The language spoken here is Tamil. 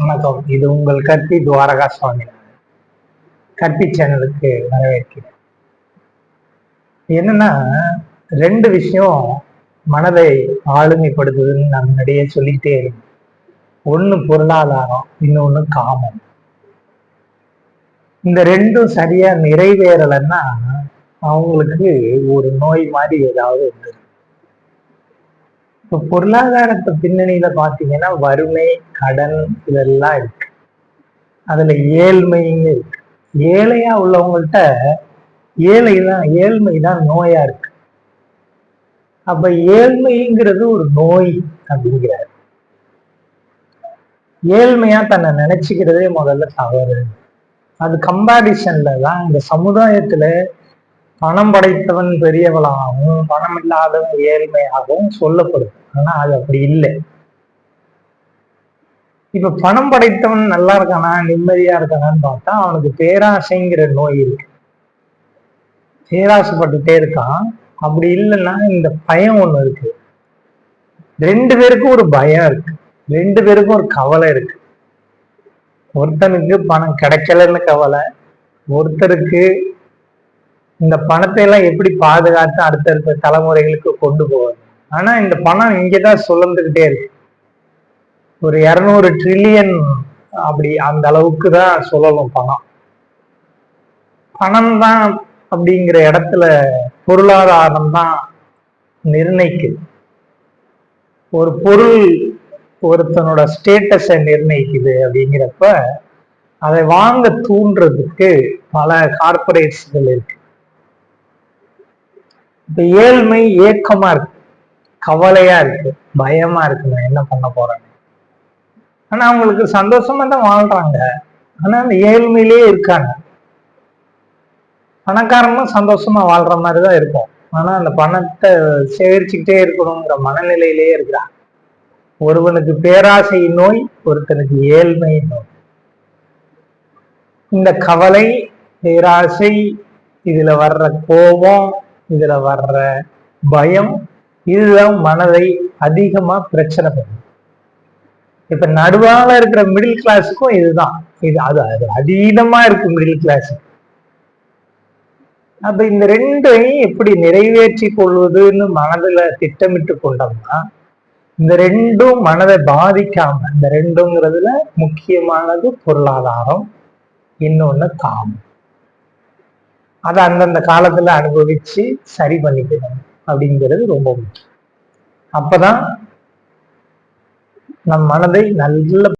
வணக்கம். இது உங்கள் கற்பி துவாரகா சுவாமி. கற்பி சேனலுக்கு வரவேற்கிறேன். என்னன்னா ரெண்டு விஷயம் மனதை ஆளுமைப்படுத்துதுன்னு நான் முன்னாடியே சொல்லிக்கிட்டே இருந்தேன். ஒண்ணு பொருளாதாரம் இன்னொன்னு காமம். இந்த ரெண்டும் சரியா நிறைவேறலைன்னா அவங்களுக்கு ஒரு நோய் மாதிரி ஏதாவது இருந்திருக்கு இப்போ பொருளாதாரத்தை பின்னணியில பாத்தீங்கன்னா வறுமை கடன் இதெல்லாம் இருக்கு. அதுல ஏழ்மைன்னு இருக்கு. ஏழையா உள்ளவங்கள்ட்ட ஏழை தான் ஏழ்மை தான் நோயா இருக்கு. அப்ப ஏழ்மைங்கிறது ஒரு நோய் அப்படிங்கிறாரு. ஏழ்மையா தன்னை நினைச்சுக்கிறதே முதல்ல தவறு. அது கம்பாரிசன்ல தான் இந்த சமுதாயத்துல பணம் படைத்தவன் பெரியவளாகவும் பணம் இல்லாதவன் ஏழ்மையாகவும் சொல்லப்படும் ஆனா அது அப்படி இல்லை. இப்ப பணம் படைத்தவன் நல்லா இருக்கானா நிம்மதியா இருக்கானான்னு பார்த்தா அவனுக்கு பேராசைங்கிற நோய் இருக்கு. பேராசைப்பட்டுட்டே இருக்கான். அப்படி இல்லைன்னா இந்த பயம் ஒண்ணு இருக்கு. ரெண்டு பேருக்கும் ஒரு பயம் இருக்கு. ரெண்டு பேருக்கும் ஒரு கவலை இருக்கு. ஒருத்தனுக்கு பணம் கிடைக்கலன்னு கவலை. ஒருத்தருக்கு இந்த பணத்தை எல்லாம் எப்படி பாதுகாத்து அடுத்தடுத்த தலைமுறைகளுக்கு கொண்டு போவது? ஆனா இந்த பணம் இங்கதான் சுழந்துகிட்டே இருக்கு. ஒரு இரநூறு ட்ரில்லியன் அப்படி அந்த அளவுக்கு தான் சொல்லணும் பணம். பணம் தான் அப்படிங்கிற இடத்துல பொருளாதாரம் தான் நிர்ணயிக்குது. ஒரு பொருள் ஒருத்தனோட ஸ்டேட்டஸை நிர்ணயிக்குது அப்படிங்கிறப்ப அதை வாங்க தூண்டுறதுக்கு பல கார்பரேட்ஸ்கள் இருக்கு. இப்ப ஏழ்மை ஏக்கமா இருக்கு. கவலையா இருக்கு பயமா இருக்கு நான் என்ன பண்ண போறேன்? ஆனா அவங்களுக்கு சந்தோஷமா தான் வாழ்றாங்க. ஆனா அந்த ஏழ்மையிலேயே இருக்காங்க. பணக்காரமும் சந்தோஷமா வாழ்ற மாதிரி தான் இருக்கும். ஆனா அந்த பணத்தை சேகரிச்சுக்கிட்டே இருக்கணுங்கிற மனநிலையிலேயே இருக்கிறான் ஒருவனுக்கு பேராசை நோய் ஒருத்தனுக்கு ஏழ்மை நோய். இந்த கவலை பேராசை இதுல வர்ற கோபம் இதுல வர்ற பயம் இதுதான் மனதை அதிகமா பிரச்சனை பண்ணும் இப்ப நடுவால இருக்கிற மிடில் கிளாஸுக்கும் இதுதான். இது அது அது அதீதமா இருக்கு மிடில் கிளாஸ் அப்ப இந்த ரெண்டையும் எப்படி நிறைவேற்றி கொள்வதுன்னு மனதுல திட்டமிட்டு கொண்டோம்னா இந்த ரெண்டும் மனதை பாதிக்காம இந்த ரெண்டுங்கிறதுல முக்கியமானது பொருளாதாரம் இன்னொன்னு காமம் அதை அந்தந்த காலத்துல அனுபவிச்சு சரி பண்ணிக்கணும். அப்படிங்கிறது ரொம்ப முக்கியம். அப்பதான் நம் மனதை நல்ல